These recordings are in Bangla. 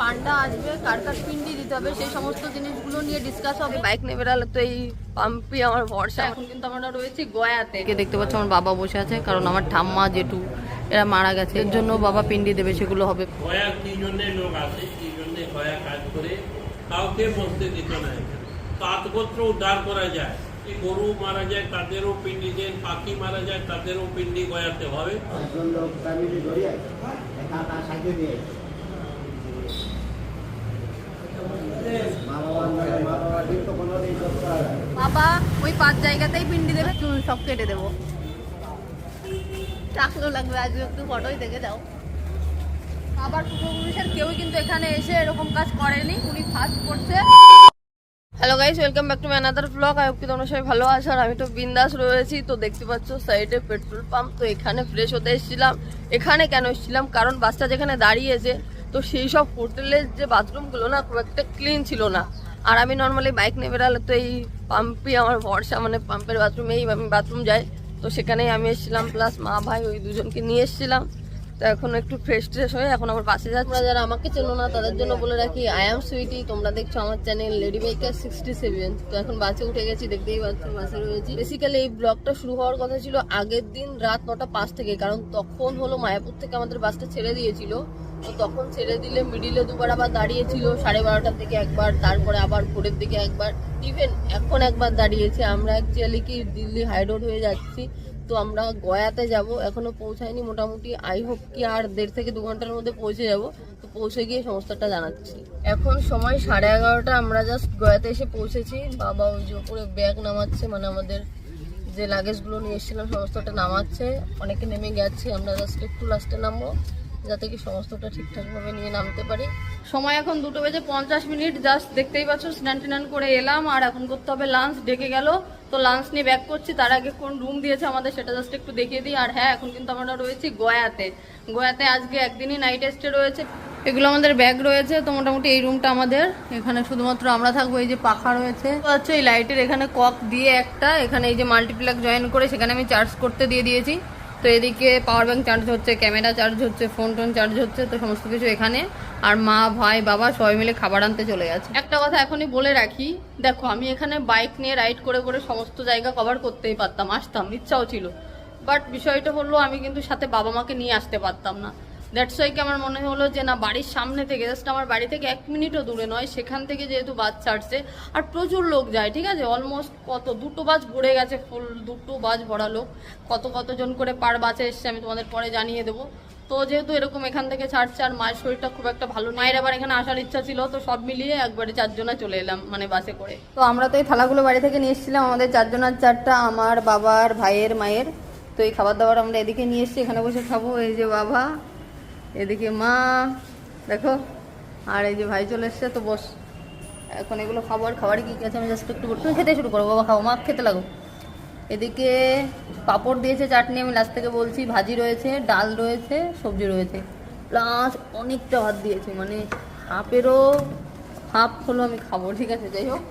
পান্ডা আসবে কার কার পিন্ডি দিতে হবে সেই সমস্ত জিনিসগুলো নিয়ে ডিসকাস হবে। বাইক নেবে বেড়ালে তো এই পাম্পই আমার ভরসা। এখন কিন্তু আমরা রয়েছি গয়াতে। দেখতে পাচ্ছ আমার বাবা বসে আছে কারণ আমার ঠাম্মা জেঠু এরা মারা গেছে। এর জন্য বাবা পিন্ডি দেবে সেগুলো হবে। গয়া কি জন্যে লোক আসে কি জন্যে গয়া কাজ করে কাউকে বসতে দিত না পাতগোত্র উদ্ধার করা যায়। গরু মারা যায় তাদেরও পিন্ডি দেন পাখি মারা যায় তাদেরও পিন্ডি গয়াতে হবে একজন লোক ফ্যামিলি ধরিয়ে একা একা সাইকেল দিয়ে মা বাবা, ওই পাঁচ জায়গাতেই পিন্ডি দেবে চুল সব কেটে দেবো। টাকলো লাগবে, আজকে একটু ফটোই দেখে যাও। আবার পূর্বপুরুষের কেউই কিন্তু এখানে এসে এরকম কাজ করেনি, উনি ফার্স্ট করছে। Hello guys welcome back to my another blog I কি তোমরা সবাই ভালো আছো, আর আমি তো বিন্দাস রয়েছি। তো দেখতে পাচ্ছ সাইডে পেট্রোল পাম্প তো এখানে ফ্রেশ হতে এসেছিলাম। এখানে কেন এসেছিলাম? কারণ বাসটা যেখানে দাঁড়িয়েছে তো সেই সব হোটেলের যে বাথরুমগুলো না, খুব একটা ক্লিন ছিল না। আর আমি নর্মালি বাইক নিয়ে বেড়ালে তো এই পাম্পই আমার ভরসা মানে পাম্পের বাথরুমেই আমি বাথরুম যাই। তো সেখানেই আমি এসেছিলাম প্লাস মা, ভাই ওই দুজনকে নিয়ে এসেছিলাম। তো এখন একটু ফ্রেশ ট্রেশ হয়ে এখন আবার বাসে যাচ্ছি। যারা আমাকে চেনো না, তাদের জন্য বলে রাখি আই এম সুইটি তোমরা দেখছ আমার channel lady biker sixty seven তো এখন বাসে উঠে গেছি, দেখতেই পাচ্ছ বাসে রয়েছি। বেসিক্যালি এই ব্লগটা শুরু হওয়ার কথা ছিল আগের দিন রাত নটা পাঁচ থেকে, কারণ তখন হলো মায়াপুর থেকে আমাদের বাসটা ছেড়ে দিয়েছিল। তো তখন ছেড়ে দিলে মিডিলে দুবার আবার দাঁড়িয়েছিল, সাড়ে বারোটার দিকে একবার, তারপরে আবার ভোরের দিকে একবার। ইভেন এখন একবার দাঁড়িয়েছে, আমরা অ্যাকচুয়ালি কি দিল্লি হাই রোড হয়ে যাচ্ছি, তো আমরা গয়াতে যাব এখনও পৌঁছায়নি মোটামুটি আই হোপ কি আর দেড় থেকে দু ঘণ্টার মধ্যে পৌঁছে যাব, তো পৌঁছে গিয়ে সমস্তটা জানাচ্ছি। এখন সময় সাড়ে এগারোটা, আমরা জাস্ট গয়াতে এসে পৌঁছেছি, বাবা ওই যে উপরে ব্যাগ নামাচ্ছে মানে আমাদের যে লাগেজগুলো নিয়ে এসেছিলাম, সমস্তটা নামাচ্ছে, অনেকে নেমে গেছে, আমরা জাস্ট একটু লাস্টে নামবো। যাতে কি সমস্তটা ঠিকঠাকভাবে নিয়ে নামতে পারি। সময় এখন দুটো বেজে পঞ্চাশ মিনিট জাস্ট দেখতেই পাচ্ছ, স্নান টিনান করে এলাম, আর এখন করতে হবে লাঞ্চ ডেকে গেল। তো লাঞ্চ নিয়ে ব্যাক করছি, তার আগে কোন রুম দিয়েছে আমাদের সেটা জাস্ট একটু দেখিয়ে দিই। আর হ্যাঁ এখন কিন্তু আমরা রয়েছি গয়াতে। গয়াতে আজকে একদিনই নাইট স্টে রয়েছে। এগুলো আমাদের ব্যাগ রয়েছে, তো মোটামুটি এই রুমটা আমাদের। এখানে শুধুমাত্র আমরা থাকব, এই যে পাখা রয়েছে। তো হচ্ছে এই লাইটের এখানে কক দিয়ে একটা, এখানে এই যে মাল্টিপ্লাক জয়েন করে সেখানে আমি চার্জ করতে দিয়ে দিয়েছি। তো এদিকে পাওয়ার ব্যাঙ্ক চার্জ হচ্ছে ক্যামেরা চার্জ হচ্ছে ফোন টোন চার্জ হচ্ছে, তো সমস্ত কিছু এখানে। আর মা, ভাই, বাবা সবাই মিলে খাবার আনতে চলে গেছে। একটা কথা এখনই বলে রাখি, দেখো আমি এখানে বাইক নিয়ে রাইড করে করে সমস্ত জায়গা কভার করতেই পারতাম, আসতাম, ইচ্ছাও ছিল। বাট বিষয়টা হলো আমি কিন্তু সাথে বাবা মাকে নিয়ে আসতে পারতাম না। দ্যাটস ওয়াইকে আমার মনে হলো যে না, বাড়ির সামনে থেকে জাস্ট আমার বাড়ি থেকে এক মিনিটও দূরে নয়, সেখান থেকে যেহেতু বাস ছাড়ছে, আর প্রচুর লোক যায়, ঠিক আছে? অলমোস্ট কত, দুটো বাস ভরে গেছে ফুল দুটো বাস ভরা লোক। কত, কতজন করে পার বাসে এসছে, আমি তোমাদের পরে জানিয়ে দেবো। তো যেহেতু এরকম এখান থেকে ছাড়ছে, আর মায়ের শরীরটা খুব একটা ভালো মায়ের আবার এখানে আসার ইচ্ছা ছিল, তো সব মিলিয়ে একবারে চারজনা চলে এলাম মানে বাসে করে। তো আমরা তো এই থালাগুলো বাড়ি থেকে নিয়ে এসেছিলাম, আমাদের চারজনার চারটা, আমার বাবার, ভাইয়ের, মায়ের। তো এই খাবার দাবার আমরা এদিকে নিয়ে এসেছি, এখানে বসে খাব, এই যে বাবা। এদিকে মা, দেখো। আর এই যে ভাই চলে এসছে, তো বস। এখন এগুলো খাবার খাবারই কি আছে আমি জাস্ট একটু। তুমি খেতে শুরু করো, বাবা খাও, মা খেতে লাগো। এদিকে পাঁপড় দিয়েছে চাটনি, আমি লাস্ট থেকে বলছি, ভাজি রয়েছে, ডাল রয়েছে, সবজি রয়েছে। প্লাস অনেকটা ভাত দিয়েছে মানে হাফেরও হাফ হলো আমি খাব, ঠিক আছে, যাই হোক।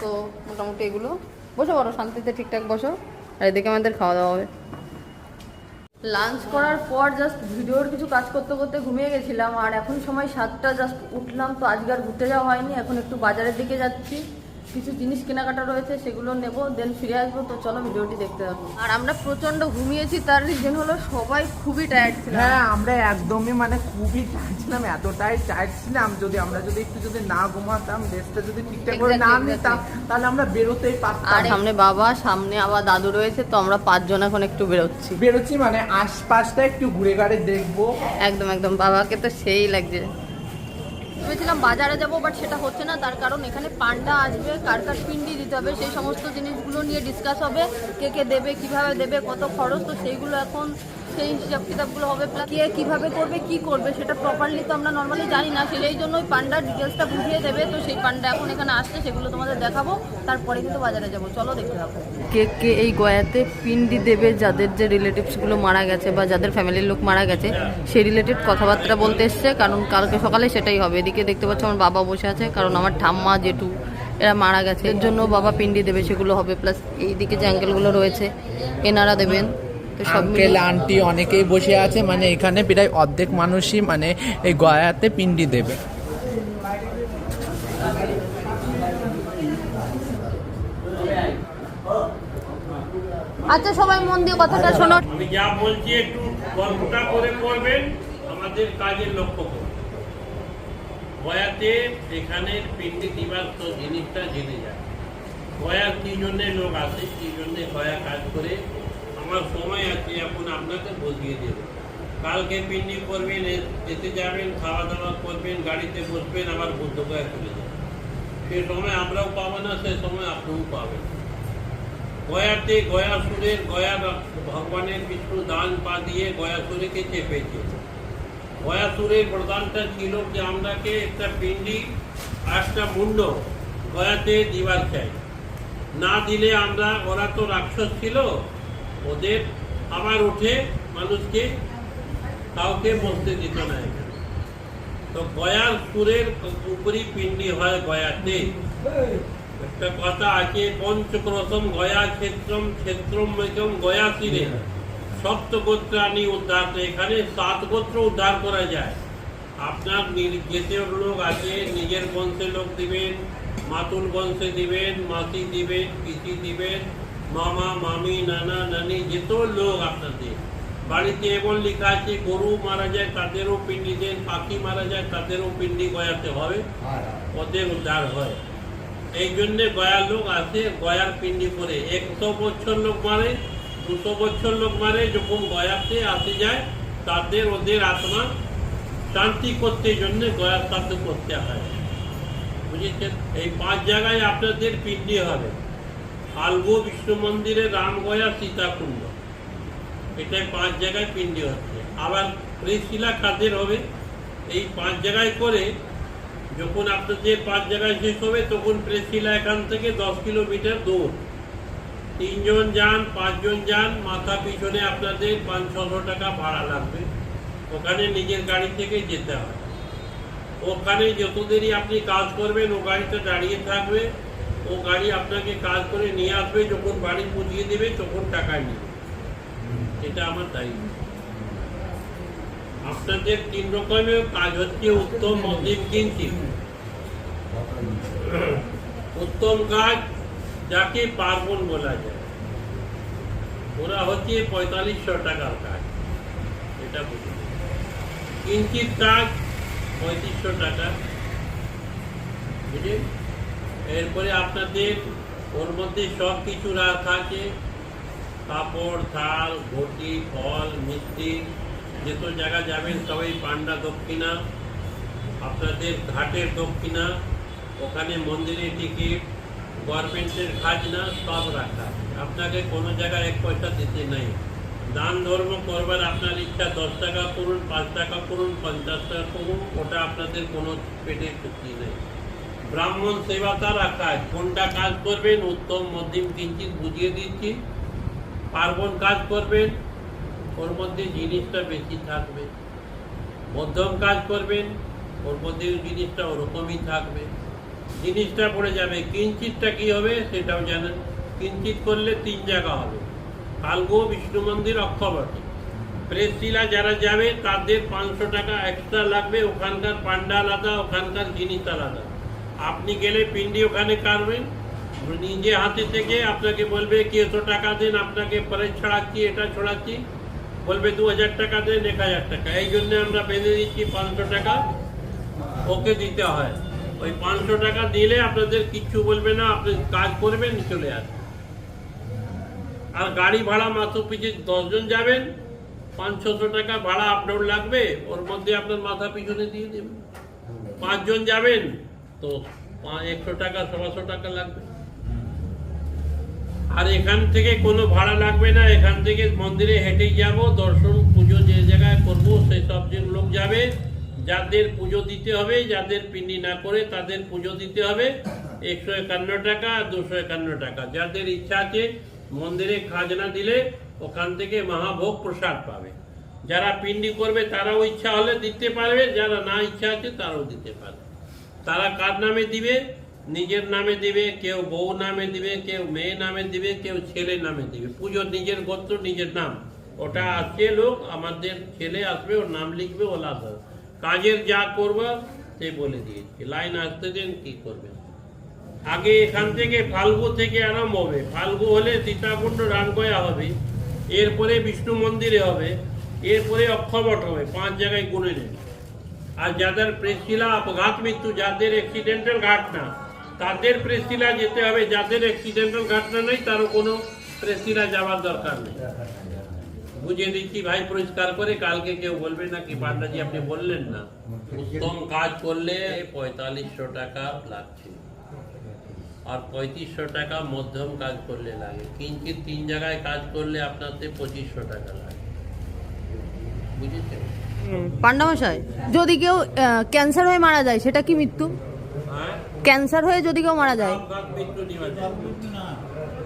তো মোটামুটি এগুলো। বসো, বড়, শান্তিতে ঠিকঠাক বসো। আর এদিকে আমাদের খাওয়া দাওয়া হবে। লাঞ্চ করার পর জাস্ট ভিডিওর কিছু কাজ করতে করতে ঘুমিয়ে গেছিলাম আর এখন সময় সাতটা জাস্ট উঠলাম তো আজকে আর ঘুরতে যাওয়া হয়নি, এখন একটু বাজারের দিকে যাচ্ছি। কিছু জিনিস কেনাকাটা রয়েছে সেগুলো নেব দেন ফিরে আসব। তো চলো ভিডিওটি দেখতে থাকো। আর আমরা প্রচণ্ড ঘুমিয়েছি তার রিজন হলো সবাই খুবই টায়ার্ড ছিল হ্যাঁ আমরা একদমই মানে খুবই টায়ার্ড ছিলাম এতটাই টায়ার্ড ছিলাম যদি আমরা যদি একটু যদি না ঘুমাতাম রেস্টটা যদি ঠিকঠাক করে না নিতাম তাহলে আমরা বেরোতেই পারতাম। আর সামনে বাবা সামনে আবার দাদু রয়েছে তো আমরা পাঁচজন এখন একটু বেরোচ্ছি। বেরোচ্ছি মানে আশপাশটা একটু ঘুরে ঘাড়ে দেখব। একদম একদম বাবাকে তো সেই লাগছে। ভেবেছিলাম বাজারে যাব বাট সেটা হচ্ছে না। তার কারণ এখানে পান্ডা আসবে, কার কার পিন্ডি দিতে হবে, সেই সমস্ত জিনিসগুলো নিয়ে ডিসকাস হবে। কে কে দেবে, কীভাবে দেবে, কত খরচ, তো সেইগুলো এখন সেই হিসাব কিতাবগুলো হবে কে কীভাবে করবে, কি করবে, সেটা প্রপারলি তো আমরা নর্মালি জানি না, সেই জন্যই পান্ডার ডিটেলসটা বুঝিয়ে দেবে। তো সেই পান্ডা এখন এখানে আসছে, সেগুলো তোমাদের দেখাবো, তারপরে কিন্তু বাজারে যাব। চলো দেখতে থাকো। কে কে এই গয়াতে পিন্ডি দেবে, যাদের যে রিলেটিভসগুলো মারা গেছে বা যাদের ফ্যামিলির লোক মারা গেছে, সেই রিলেটেড কথাবার্তা বলতে এসছে, কারণ কালকে সকালে সেটাই হবে। এদিকে দেখতে পাচ্ছ আমার বাবা বসে আছে, কারণ আমার ঠাম্মা জেঠু, এরা মারা গেছে। এর জন্য বাবা পিন্ডি দেবে, সেগুলো হবে। প্লাস এইদিকে যে অ্যাঙ্গেলগুলো রয়েছে, এনারা দেবেন। আঙ্কেল আন্টি অনেকেই বসে আছে মানে এখানে প্রায় অর্ধেক মানুষই মানে এই গয়াতে পিন্ডি দেবে। আচ্ছা সবাই মন দিয়ে কথাটা শোনো। আমি যা বলছি একটু গল্পটা করে করবেন আমাদের কাজের লক্ষ্য করুন। গয়াতে এখানের পিন্ডি দিবার তো জিনিসটা জেনে যায়। গয়ার কি জন্যে লোক আসে কি জন্যে গয়া কাজ করে আমার সময় আছে, এখন আপনাকে বুঝিয়ে দেব। কালকে পিন্ডি করবেন, এ- এতে যাবেন খাওয়া দাওয়া করবেন, গাড়িতে বসবেন, আবার বুদ্ধ গয়া চলে যাবেন। সে সময় আমরাও পাবো না, সে সময় আপনিও পাবেন। গয়াতে গয়াসুরের গয়া ভগবানের বিষ্ণু দান পা দিয়ে গয়াসুরকে চেপেছে। গয়াসুরের প্রদানটা ছিল যে আমরাকে একটা আর একটা মুন্ড গয়াতে দিবার চাই। না দিলে আমরা, ওরা তো রাক্ষস ছিল ওদের আবার উঠে মানুষকে কাউকে বসতে দিত না তো গয়ার সুরের উপরই পিণ্ডি হয় গয়াতে। একটা কথা আছে পঞ্চক্রসম গয়া ক্ষেত্রম ক্ষেত্রম গয়া তীরে সপ্ত গোত্রানি উদ্ধার এখানে সাত গোত্র উদ্ধার করা যায়। আপনার নির- লোক আছে, নিজের বংশের লোক দিবেন, মাতুল বংশে দিবেন, মাসি দিবেন, পিসি দিবেন মামা মামি নানা নানি যেত লোক আপনাদের। বাড়িতে এমন লেখা আছে গরু মারা যায় তাদেরও পিণ্ডি দেন পাখি মারা যায় তাদেরও পিণ্ডি গয়াতে হবে। ওদের উদ্ধার হয়। এই জন্যে গয়ার লোক আসে গয়ার পিণ্ডি করে। একশো বছর লোক মারে দুশো বছর লোক মারে যখন গয়াতে আসে যায় তাদের ওদের আত্মা শান্তি করতে জন্য গয়ার সাথে করতে হয়। বুঝেছেন? এই পাঁচ জায়গায় আপনাদের পিণ্ডি হবে। আলগো বিষ্ণু মন্দিরে রামগয়া সীতাকুণ্ড। এটাই পাঁচ জায়গায় পিণ্ডি হচ্ছে। আবার প্রেসশিলা কাদের হবে। এই পাঁচ জায়গায় করে যখন আপনাদের পাঁচ জায়গায় শেষ হবে, তখন প্রেসশিলা এখান থেকে দশ কিলোমিটার দূর। তিনজন যান, পাঁচজন যান, মাথা পিছনে আপনাদের পাঁচ, ছশো টাকা ভাড়া লাগবে। ওখানে নিজের গাড়ি থেকে যেতে হয়। ওখানে যত দেরি আপনি কাজ করবেন ও গাড়িটা দাঁড়িয়ে থাকবে। ও গাড়ি আপনাকে কাজ করে নিয়ে আসবে, যখন বাড়ি পৌঁছিয়ে দেবে, তখন টাকা নেবে এটা আমার দায়িত্ব। আপনাদের তিন রকমের কাজ হচ্ছে উত্তম মধ্যম কিঞ্চিত। উত্তম কাজ যাকে পার্বণ বলা যায়। ওরা হচ্ছে পঁয়তাল্লিশশো টাকার কাজ। এটা বুঝুন। কিঞ্চিত কাজ পঁয়ত্রিশশো টাকা। বুঝলেন? এরপরে আপনাদের ওর মধ্যে সব কিছু রাখা আছে কাপড়, থাল, ঘটি, ফল, মিষ্টি যেত জায়গা যাবেন সবাই পান্ডা দক্ষিণা, আপনাদের ঘাটের দক্ষিণা, ওখানে মন্দিরের টিকিট, গভর্নমেন্টের খাজনা সব রাখা। আপনাকে কোনো জায়গায় এক পয়সা দিতে নেই। দান ধর্ম করবার আপনার ইচ্ছা, দশ টাকা করুন পাঁচ টাকা করুন পঞ্চাশ টাকা করুন ওটা আপনাদের কোনো পেটের চুক্তি নেই। ব্রাহ্মণ সেবা রাখা আছে। কোনটা কাজ করবেন? উত্তম, মধ্যম কিঞ্চিত বুঝিয়ে দিচ্ছি। পার্বণ কাজ করবেন, ওর মধ্যে জিনিসটা বেশি থাকবে। মধ্যম কাজ করবেন, ওর মধ্যে জিনিসটা ওরকমই থাকবে। জিনিসটা পড়ে যাবে। কিঞ্চিতটা কি হবে সেটাও জানেন। কিঞ্চিত করলে তিন জায়গা হবে। কালগো, বিষ্ণু মন্দির, অক্ষবটে। প্রেসশিলা যারা যাবে, তাদের পাঁচশো টাকা এক্সট্রা লাগবে। ওখানকার পান্ডা আলাদা, ওখানকার জিনিস আলাদা। আপনি গেলে পিন্ডি ওখানে কাটবেন। নিজে হাতে থেকে আপনাকে বলবে কি এত টাকা দেন, আপনাকে পরে ছড়াচ্ছি, এটা ছড়াচ্ছি। বলবে দু হাজার টাকা দেন, এক হাজার টাকা। এই জন্য আমরা বেঁধে দিচ্ছি পাঁচশো টাকা। ওকে দিতে হয়। ওই পাঁচশো টাকা দিলে আপনাদের কিচ্ছু বলবে না, আপনি কাজ করবেন, চলে আসবেন। আর গাড়ি ভাড়া মাত্র পিছু দশজন যাবেন পাঁচ ছশো টাকা ভাড়া আপডাউন লাগবে, ওর মধ্যে আপনার মাথা পিছনে দিয়ে দেবেন পাঁচজন যাবেন তো একশো টাকা সবাশো টাকা লাগবে। আর এখান থেকে কোনো ভাড়া লাগবে না, এখান থেকে মন্দিরে হেঁটে যাব, দর্শন, পুজো যে জায়গায় করব, সেই সব যে লোক যাবে। যাদের পুজো দিতে হবে, যাদের পিন্ডি না করে তাদের পুজো দিতে হবে। একশো একান্ন টাকা আর দুশো একান্ন টাকা। যাদের ইচ্ছা আছে মন্দিরে খাজনা দিলে ওখান থেকে মহাভোগ প্রসাদ পাবে। যারা পিন্ডি করবে, তারাও ইচ্ছা হলে দিতে পারবে, যারা না ইচ্ছা আছে, তারাও দিতে পারবে। তারা কার নামে দিবে? নিজের নামে দিবে, কেউ বউ নামে দিবে, কেউ মেয়ে নামে দিবে, কেউ ছেলে নামে দিবে। পুজো নিজের গোত্র, নিজের নাম। ওটা আছে লোক, আমাদের ছেলে আসবে, ওর নাম লিখবে, ও ওলা কাজের যা করব, সে বলে দিয়েছি লাইন আসতে দেন, কি করবেন? আগে এখান থেকে ফাল্গু থেকে আরম্ভ হবে। ফাল্গু হলে সীতাকুণ্ড রানগয়া হবে। এরপরে বিষ্ণু মন্দিরে হবে। এরপরে অক্ষমঠ হবে। পাঁচ জায়গায় গুনে নেন আর যাদের প্রেসশিলা, অপঘাত মৃত্যু, যাদের অ্যাক্সিডেন্টাল ঘটনা, তাদের প্রেসশিলা যেতে হবে। যাদের অ্যাক্সিডেন্টাল ঘটনা নেই, তারও কোনো প্রেসশিলা যাওয়ার দরকার নেই। বুঝিয়ে দিচ্ছি ভাই, পরিষ্কার করে। কালকে কেউ বলবে না কি পান্ডাজি, আপনি বললেন না। উত্তম কাজ করলে পঁয়তাল্লিশশো টাকা লাগছে। আর পঁয়ত্রিশশো টাকা মধ্যম কাজ করলে লাগে। কিঞ্চিত তিন জায়গায় কাজ করলে আপনাতে পঁচিশশো টাকা লাগে। বুঝেছেন? পান্ডামশাই যদি কেউ ক্যান্সার হয়ে মারা যায় সেটা কি মৃত্যু? হ্যাঁ ক্যান্সার হয়ে যদি কেউ মারা যায়। অজ্ঞাত মৃত্যু নেওয়া যায়।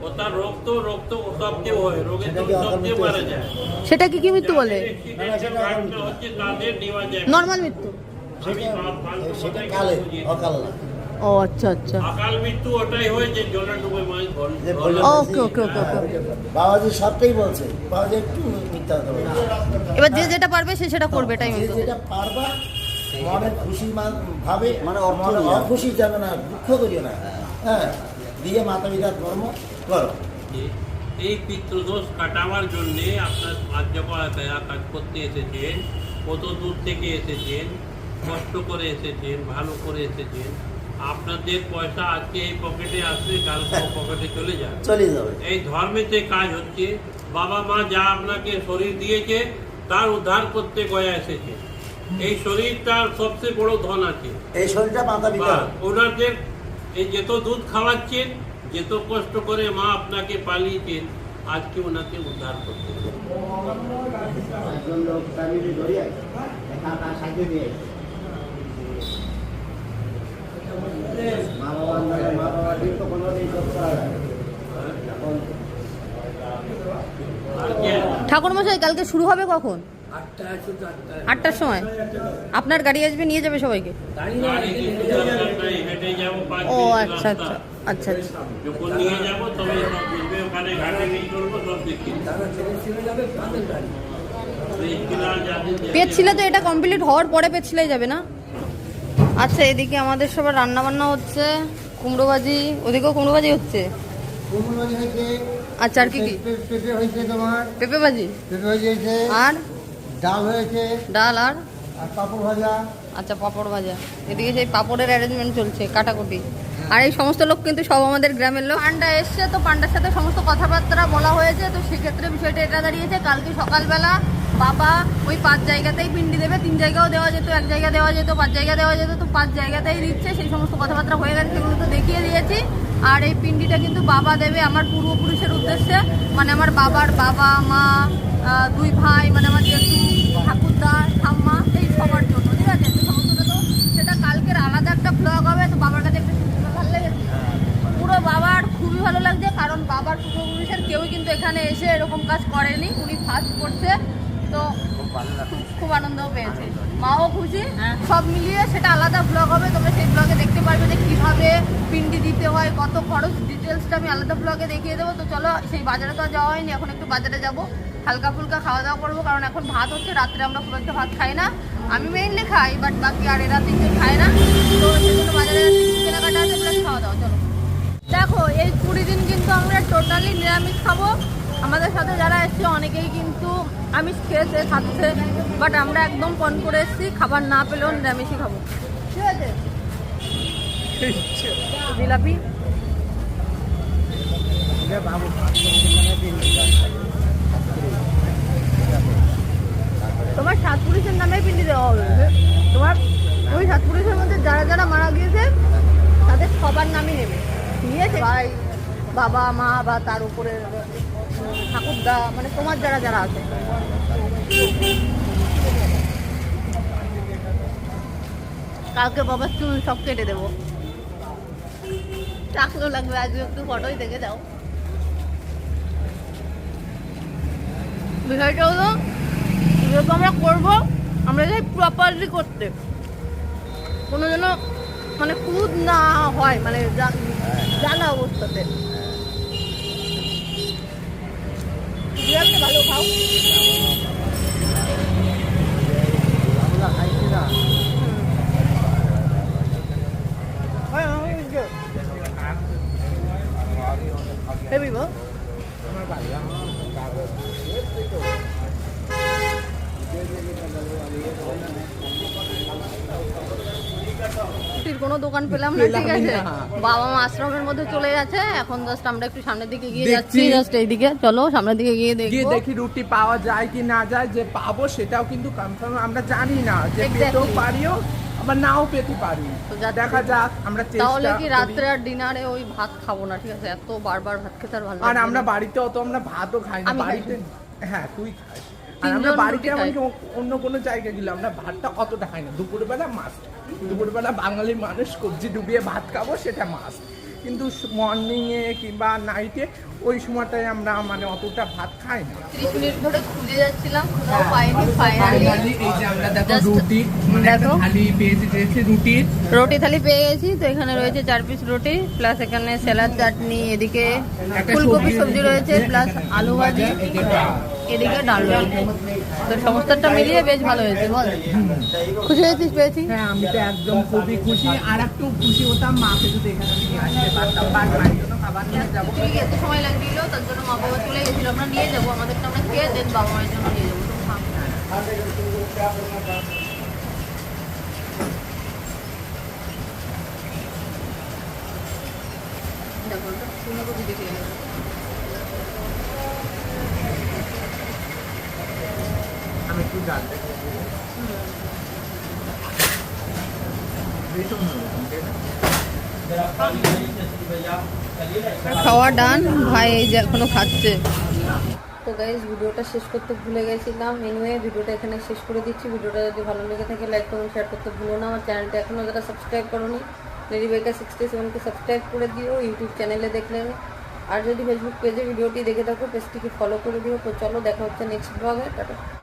ওটা রোগ তো রোগ তো সবচেয়ে হয় রোগে তো সবচেয়ে মারা যায়। সেটা কি কি মৃত্যু বলে? নর্মাল মৃত্যু। ও আচ্ছা আচ্ছা। অকাল মৃত্যু ওটাই হয় যে জলে ডুবে মাছ ওকে, ওকে, ওকে, ওকে। বাবাজি সবটাই বলছে। বাবাজি একটু এবার যে যেটা পারবে সে সেটা করবে এটাই যেটা পারবা মনে খুশি ভাবে মানে মনে অখুশি যাবে না দুঃখ করিও না। হ্যাঁ দিয়ে মাতা পিতার কর্ম করো এই পিতৃদোষ কাটাবার জন্য আপনার আর্যপাড়া দয়া কাজ করতে এসেছেন কত দূর থেকে এসেছেন কষ্ট করে এসেছেন ভালো করে এসেছেন আপনাদের পয়সা আজকে এই পকেটে আসবে কালকে পকেটে চলে যাবে। চলে যাবে। এই ধর্মেতে কাজ হচ্ছে বাবা মা যা আপনাকে শরীর দিয়েছে তার উদ্ধার করতে গয়া এসেছে। এই শরীরটার সবচেয়ে বড় ধন আছে। এই শরীরটা মাতা পিতা ওনাদের এই যেত দুধ খাওয়াচ্ছেন যেত কষ্ট করে মা আপনাকে পালিয়েছেন আজকে ওনাকে উদ্ধার করতে একজন লোক ফ্যামিলি ধরিয়ে একা একা সাহায্য দিয়ে মা বাবা মা বাবা দিয়ে তো কোনো করতে পারে না। এখন আর কি আছে? ঠাকুর মশাই কালকে শুরু হবে কখন আটটার সময়। আপনার গাড়ি আসবে নিয়ে যাবে সবাইকে? ও আচ্ছা আচ্ছা। আচ্ছা আচ্ছা। যখন নিয়ে যাব তবে সব বুঝবে ওখানে ঘাটে নিয়ে চলবো সব দেখি। পেট ছিলে তো এটা কমপ্লিট হওয়ার পরে পেট ছিলাই যাবে না? আচ্ছা এদিকে আমাদের সবার রান্না বান্না হচ্ছে। কুমড়ো ভাজি ওদিকেও কুমড়ো ভাজি হচ্ছে? কুমড়ো ভাজি আচ্ছা আর কি কি? পেঁপে হয়েছে তোমার। পেঁপে ভাজি। পেঁপে ভাজি হয়েছে আর? ডাল হয়েছে। ডাল আর? আর পাপড় ভাজা। আচ্ছা পাপড় ভাজা। এদিকে সেই পাপড়ের অ্যারেঞ্জমেন্ট চলছে কাটাকুটি। আর এই সমস্ত লোক কিন্তু সব আমাদের গ্রামের লোক। পান্ডা এসছে তো পান্ডার সাথে সমস্ত কথাবার্তা বলা হয়েছে তো সেক্ষেত্রে বিষয়টা এটা দাঁড়িয়েছে কালকে সকালবেলা বাবা ওই পাঁচ জায়গাতেই পিন্ডি দেবে তিন জায়গাও দেওয়া যেত এক জায়গা দেওয়া যেত পাঁচ জায়গা দেওয়া যেত তো পাঁচ জায়গাতেই দিচ্ছে সেই সমস্ত কথাবার্তা হয়ে গেছে সেগুলো তো দেখিয়ে দিয়েছি। আর এই পিন্ডিটা কিন্তু বাবা দেবে আমার পূর্বপুরুষের উদ্দেশ্যে। মানে আমার বাবার বাবা, মা দুই ভাই মানে আমার জেঠু, ঠাকুরদা, ঠাম্মা, এই সবার জন্য। ঠিক আছে? সমস্তটা তো সেটা কালকের আলাদা একটা ব্লগ হবে, তো বাবার কাছে একটা শুনতে ভালো লেগেছে। পুরো বাবার খুবই ভালো লাগছে, কারণ বাবার পূর্বপুরুষের কেউই কিন্তু এখানে এসে এরকম কাজ করেনি। উনি ফার্স্ট করছে। খুব- আনন্দ পেয়েছে। মাও খুশি সব মিলিয়ে সেটা আলাদা ব্লগ হবে তোমরা সেই ব্লগে দেখতে পারবে যে কীভাবে পিন্ডি দিতে হয় কত খরচ ডিটেলসটা আমি আলাদা ব্লগে দেখিয়ে দেবো। তো চলো সেই বাজারে তো আর যাওয়া হয়নি এখন একটু বাজারে যাব। হালকা ফুলকা খাওয়া দাওয়া করব কারণ এখন ভাত হচ্ছে রাত্রে আমরা খুব একটা ভাত খাই না। আমি মেইনলি খাই বাট বাকি আর এরা তিনজন খায় না। তো সেজন্য বাজারে কেনাকাটা আছে প্লাস খাওয়া দাওয়া চলো। দেখো এই কুড়ি দিন কিন্তু আমরা টোটালি নিরামিষ খাব। আমাদের সাথে যারা এসছে অনেকেই কিন্তু আমিষ খেয়েছে, খাচ্ছে বাট আমরা একদম পণ করে এসেছি, খাবার না পেলেও নিরামিষই খাব। ঠিক আছে জিলাপি। তোমার সাত পুরুষের নামে পিন্ডি দেওয়া হবে তোমার ওই সাত পুরুষের মধ্যে যারা যারা মারা গিয়েছে, তাদের সবার নামই নেবে। নিয়েছে ভাই, বাবা, মা বা তার উপরে ঠাকুরদা মানে তোমার যারা যারা আছে। কালকে বাবার চুল সব কেটে দেবো। টাকলো লাগবে আজকে একটু ফটোই দেখে যাও। বিষয়টা হলো যেহেতু আমরা করব আমরা যাই প্রপারলি করতে। কোনো যেন মানে খুদ না হয় মানে জানা অবস্থাতে। ভালো খাও আমরা খাইছি না আমার বাড়ি রুটির কোনো দোকান পেলাম না ঠিক আছে? বাবা মা আশ্রমের মধ্যে চলে গেছে এখন জাস্ট আমরা একটু সামনের দিকে গিয়ে যাচ্ছি জাস্ট এইদিকে। চলো সামনের দিকে গিয়ে গিয়ে দেখি রুটি পাওয়া যায় কি না যায় যে পাবো সেটাও কিন্তু কনফার্ম আমরা জানি না যে. পেতেও পারিও আবার নাও পেতে পারি। দেখা যাক আমরা তাহলে কি রাত্রে আর ডিনারে ওই ভাত খাব না ঠিক আছে? এত বারবার ভাত খেতে আর ভালো আর আমরা বাড়িতে অত আমরা ভাতও খাই না বাড়িতে হ্যাঁ তুই খাস। আর আমরা বাড়িতে এমনকি অন্য কোনো জায়গায় গেলে আমরা ভাতটা অতটা খাই না। দুপুরবেলা মাছ দুপুরবেলা বাঙালি মানুষ কবজি ডুবিয়ে ভাত খাব সেটা মাছ কিন্তু মর্নিংয়ে এ কিংবা নাইটে ওই সময়টায় আমরা মানে অতটা ভাত খাই না। 30 মিনিট ধরে খুঁজে যাচ্ছিলাম কোথাও পাইনি ফাইনালি এই যে আমরা দেখো রুটি মানে একটা থালি পেয়েছি পেয়েছি রুটির রুটি থালি পেয়ে গেছি তো এখানে রয়েছে চার পিস রুটি প্লাস এখানে স্যালাড চাটনি এদিকে একটা ফুলকপি সবজি সবজি রয়েছে প্লাস আলু ভাজি। এদিকে ডাল তো সমস্তটা মিলিয়ে বেশ ভালো হয়েছে বল। খুশি হয়েছিস পেয়েছি? হ্যাঁ আমি তো একদম খুবই খুশি। আর একটু খুশি হতাম মাকে যদি এখানে নিয়ে আসতে পারতাম বা জন্য খাবার নিয়ে যাব। এত সময় লাগছিল তার জন্য মা বাবা চলে গেছিল। আমরা নিয়ে যাব আমাদেরটা আমরা খেয়ে দেন বাবা মায়ের জন্য নিয়ে যাব। দেখো ফুলকপি দেখে খাওয়া ডান ভাই এই যে এখনও খাচ্ছে। তো গাইজ ভিডিওটা শেষ করতে ভুলে গেছিলাম। এনিওয়ে ভিডিওটা এখানে শেষ করে দিচ্ছি। ভিডিওটা যদি ভালো লেগে থাকে লাইক করুন শেয়ার করতে ভুলো না। আমার চ্যানেলটা এখনও যারা সাবস্ক্রাইব করোনি লেডি বেকা সিক্সটি সেভেনকে সাবস্ক্রাইব করে দিও ইউটিউব চ্যানেলে দেখলে। আর যদি ফেসবুক পেজে ভিডিওটি দেখে থাকো পেজটিকে ফলো করে দিও। তো চলো, দেখা হচ্ছে নেক্সট ব্লগে টাটা।